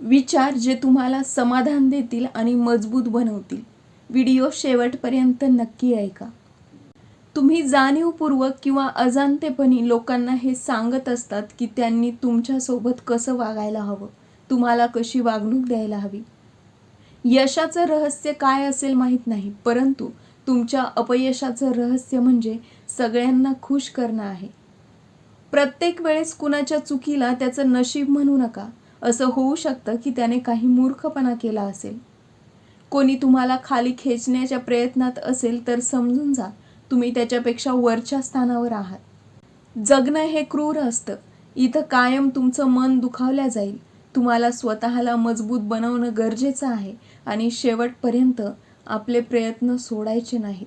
विचार जे तुम्हाला समाधान देतील आणि मजबूत बनवतील. व्हिडिओ शेवटपर्यंत नक्की ऐका. तुम्ही जाणीवपूर्वक किंवा अजाणतेपणी लोकांना हे सांगत असतात की त्यांनी तुमच्यासोबत कसं वागायला हवं. तुम्हाला कशी वागणूक द्यायला हवी? यशाचं रहस्य काय असेल माहीत नाही परंतु तुमच्या अपयशाचं रहस्य म्हणजे सगळ्यांना खुश करणं आहे. प्रत्येक वेळेस कुणाच्या चुकीला त्याचं नशीब म्हणू नका. असं होऊ शकतं की त्याने काही मूर्खपणा केला असेल. कोणी तुम्हाला खाली खेचण्याच्या प्रयत्नात असेल तर समजून जा तुम्ही त्याच्यापेक्षा वरच्या स्थानावर आहात. जगणं हे क्रूर असतं. इथं कायम तुमचं मन दुखावल्या जाईल. तुम्हाला स्वतःला मजबूत बनवणं गरजेचं आहे आणि शेवटपर्यंत आपले प्रयत्न सोडायचे नाहीत.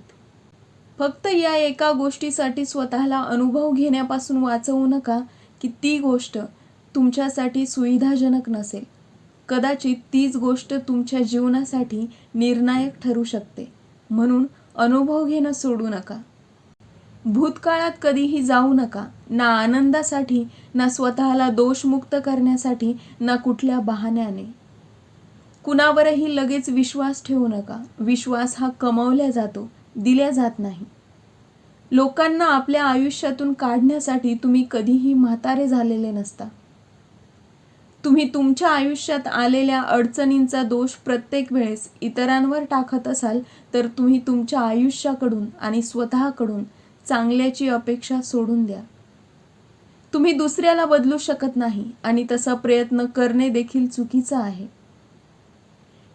फक्त या एका गोष्टीसाठी स्वतःला अनुभव घेण्यापासून वाचवू नका की ती गोष्ट तुमच्यासाठी सुविधाजनक नसेल. कदाचित तीच गोष्ट तुमच्या जीवनासाठी निर्णायक ठरू शकते. म्हणून अनुभव घेणं सोडू नका. भूतकाळात कधीही जाऊ नका. ना आनंदासाठी ना स्वतःला दोषमुक्त करण्यासाठी ना कुठल्या बहाण्याने. कुणावरही लगेच विश्वास ठेवू नका. विश्वास हा कमवल्या जातो दिल्या जात नाही. लोकांना आपल्या आयुष्यातून काढण्यासाठी तुम्ही कधीही म्हातारे झालेले नसता. तुम्ही तुमच्या आयुष्यात आलेल्या अडचणींचा दोष प्रत्येक वेळेस इतरांवर टाकत असाल तर तुम्ही तुमच्या आयुष्याकडून आणि स्वतःकडून चांगल्याची अपेक्षा सोडून द्या. तुम्ही दुसऱ्याला बदलू शकत नाही आणि तसा प्रयत्न करणे देखील चुकीचं आहे.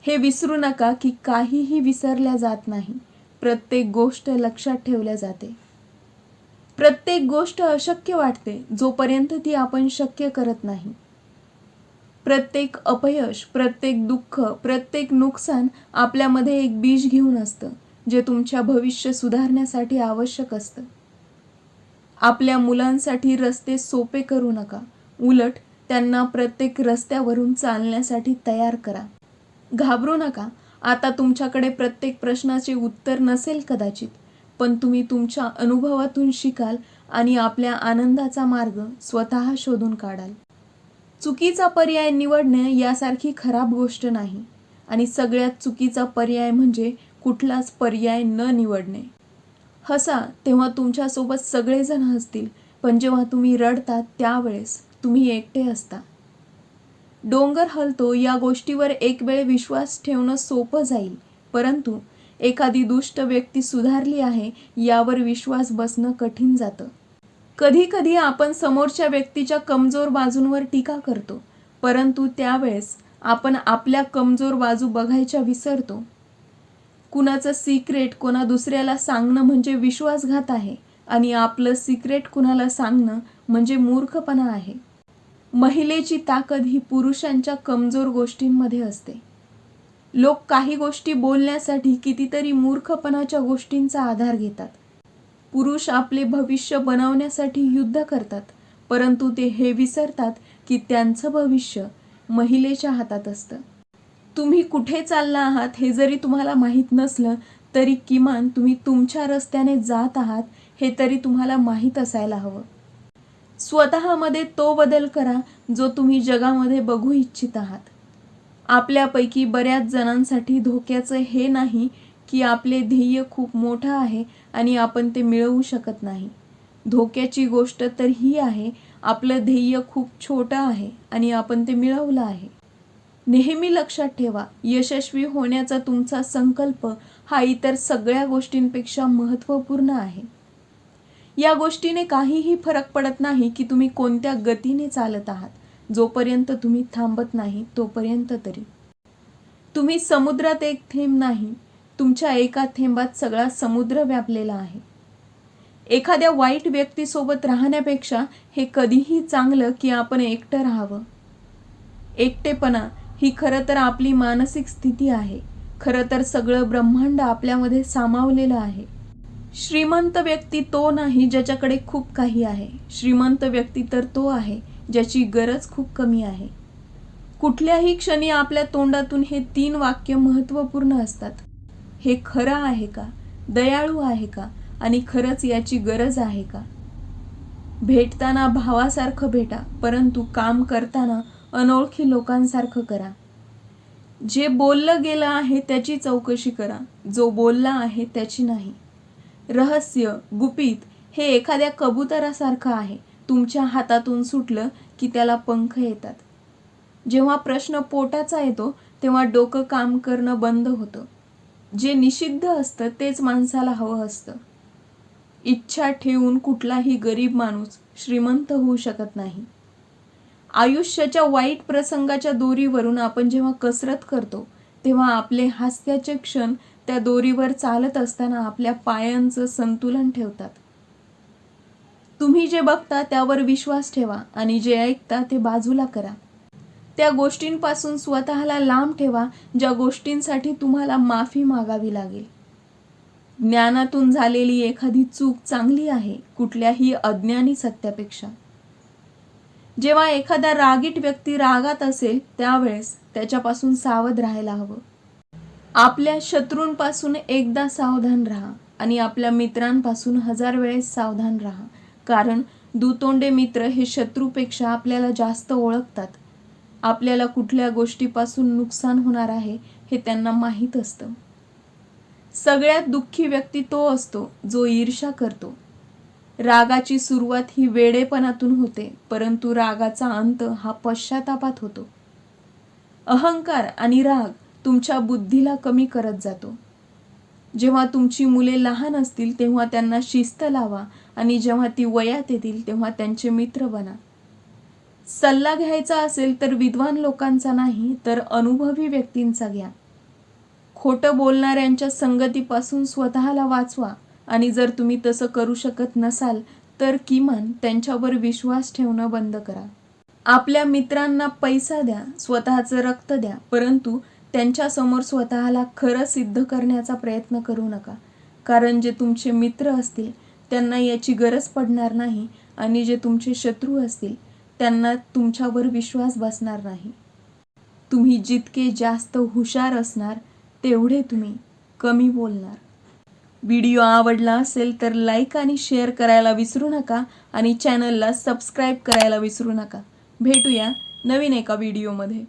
हे विसरू नका की काहीही विसरल्या जात नाही. प्रत्येक गोष्ट लक्षात ठेवल्या जाते. प्रत्येक गोष्ट अशक्य वाटते जोपर्यंत ती आपण शक्य करत नाही. प्रत्येक अपयश प्रत्येक दुःख प्रत्येक नुकसान आपल्यामध्ये एक बीज घेऊन असतं जे तुमच्या भविष्य सुधारण्यासाठी आवश्यक असतं. आपल्या मुलांसाठी रस्ते सोपे करू नका. उलट त्यांना प्रत्येक रस्त्यावरून चालण्यासाठी तयार करा. घाबरू नका. आता तुमच्याकडे प्रत्येक प्रश्नाचे उत्तर नसेल कदाचित पण तुम्ही तुमच्या अनुभवातून शिकाल आणि आपल्या आनंदाचा मार्ग स्वतः शोधून काढाल. चुकीचा पर्याय निवडणे यासारखी खराब गोष्ट नाही. आणि सगळ्यात चुकीचा पर्याय म्हणजे कुठलाच पर्याय न निवडणे. हसा तेव्हा तुमच्यासोबत सगळेजण हसतील पण जेव्हा तुम्ही रडता त्यावेळेस तुम्ही एकटे असता डोंगर हलतो या गोष्टीवर एक वेळ विश्वास ठेवणं सोपं जाईल परंतु एखादी दुष्ट व्यक्ती सुधारली आहे यावर विश्वास बसणं कठीण जातं. कधी कधी आपण समोरच्या व्यक्तीच्या कमजोर बाजूंवर टीका करतो परंतु त्यावेळेस आपण आपल्या कमजोर बाजू बघायच्या विसरतो. कुणाचं सिक्रेट कोणा दुसऱ्याला सांगणं म्हणजे विश्वासघात आहे आणि आपलं सिक्रेट कुणाला सांगणं म्हणजे मूर्खपणा आहे. महिलेची ताकद ही पुरुषांच्या कमजोर गोष्टींमध्ये असते. लोक काही गोष्टी बोलण्यासाठी कितीतरी मूर्खपणाच्या गोष्टींचा आधार घेतात. पुरुष आपले भविष्य बनवण्यासाठी युद्ध करतात परंतु ते हे विसरतात की त्यांचं भविष्य महिलेच्या हातात असतं. तुम्ही कुठे चालला आहात हे जरी तुम्हाला माहीत नसलं तरी किमान तुम्ही तुमच्या रस्त्याने जात आहात हे तरी तुम्हाला माहीत असायला हवं. स्वतःमध्ये तो बदल करा जो तुम्ही जगामध्ये बघू इच्छित आहात. आपल्यापैकी बऱ्याच जणांसाठी धोक्याचं हे नाही की आपले ध्येय खूप मोठं आहे आणि आपण ते मिळवू शकत नाही. धोक्याची गोष्ट तर ही आहे आपलं ध्येय खूप छोटं आहे आणि आपण ते मिळवलं आहे. नेहमी लक्षात ठेवा यशस्वी होण्याचा तुमचा संकल्प हा इतर सगळ्या गोष्टींपेक्षा महत्त्वपूर्ण आहे. या गोष्टीने काहीही फरक पडत नाही की तुम्ही कोणत्या गतीने चालत आहात जोपर्यंत तुम्ही थांबत नाही तोपर्यंत तरी. तुम्ही समुद्रात एक थेंब नाही तुमच्या एका थेंबात सगळा समुद्र व्यापलेला आहे. एखाद्या वाईट व्यक्तीसोबत राहण्यापेक्षा हे कधीही चांगलं की आपण एकटं राहावं. एकटेपणा ही खरं तर आपली मानसिक स्थिती आहे. खरं तर सगळं ब्रह्मांड आपल्यामध्ये सामावलेलं आहे. श्रीमंत व्यक्ती तो नाही ज्याच्याकडे खूप काही आहे. श्रीमंत व्यक्ती तर तो आहे ज्याची गरज खूप कमी आहे. कुठल्याही क्षणी आपल्या तोंडातून हे तीन वाक्य महत्त्वपूर्ण असतात. हे खरं आहे का? दयाळू आहे का? आणि खरंच याची गरज आहे का? भेटताना भावासारखं भेटा परंतु काम करताना अनोळखी लोकांसारखं करा. जे बोललं गेलं आहे त्याची चौकशी करा जो बोलला आहे त्याची नाही. रहस्य गुपित हे एखाद्या कबुतरासारखं आहे. तुमच्या हातातून सुटलं की त्याला पंख येतात. जेव्हा प्रश्न पोटाचा येतो तेव्हा डोकं काम करणं बंद होतं. जे निषिद्ध असतं तेच माणसाला हवं असतं. इच्छा ठेवून कुठलाही गरीब माणूस श्रीमंत होऊ शकत नाही. आयुष्याच्या वाईट प्रसंगाच्या दोरीवरून आपण जेव्हा कसरत करतो तेव्हा आपले हास्याचे क्षण त्या दोरीवर चालत असताना आपल्या पायांचं संतुलन ठेवतात. तुम्ही जे बघता त्यावर विश्वास ठेवा आणि जे ऐकता ते बाजूला करा. त्या गोष्टींपासून स्वतःला लांब ठेवा ज्या गोष्टींसाठी तुम्हाला माफी मागावी लागेल. ज्ञानातून झालेली एखादी चूक चांगली आहे कुठल्याही अज्ञानी सत्यापेक्षा. जेव्हा एखादा रागीट व्यक्ती रागात असेल त्यावेळेस त्याच्यापासून सावध राहायला हवं. आपल्या शत्रूंपासून एकदा सावधान राहा आणि आपल्या मित्रांपासून हजार वेळेस सावधान राहा. कारण दुतोंडे मित्र हे शत्रूपेक्षा आपल्याला जास्त ओळखतात. आपल्याला कुठल्या गोष्टीपासून नुकसान होणार आहे हे त्यांना माहीत असतं. सगळ्यात दुःखी व्यक्ती तो असतो जो ईर्षा करतो. रागाची सुरुवात ही वेडेपणातून होते परंतु रागाचा अंत हा पश्चातापात होतो. अहंकार आणि राग तुमच्या बुद्धीला कमी करत जातो. जेव्हा तुमची मुले लहान असतील तेव्हा त्यांना शिस्त लावा आणि जेव्हा ती वयात येतील तेव्हा त्यांचे मित्र बना. सल्ला घ्यायचा असेल तर विद्वान लोकांचा नाही तर अनुभवी व्यक्तींचा घ्या. खोटं बोलणाऱ्यांच्या संगतीपासून स्वतःला वाचवा आणि जर तुम्ही तसं करू शकत नसाल तर किमान त्यांच्यावर विश्वास ठेवणं बंद करा. आपल्या मित्रांना पैसा द्या स्वतःचं रक्त द्या परंतु त्यांच्यासमोर स्वतःला खरं सिद्ध करण्याचा प्रयत्न करू नका. कारण जे तुमचे मित्र असतील त्यांना याची गरज पडणार नाही आणि जे तुमचे शत्रू असतील त्यांना तुमच्यावर विश्वास बसणार नाही. तुम्ही जितके जास्त हुशार असणार तेवढे तुम्ही कमी बोलणार. व्हिडिओ आवडला असेल तर लाईक आणि शेअर करायला विसरू नका आणि चॅनलला सबस्क्राईब करायला विसरू नका. भेटूया नवीन एका व्हिडिओमध्ये.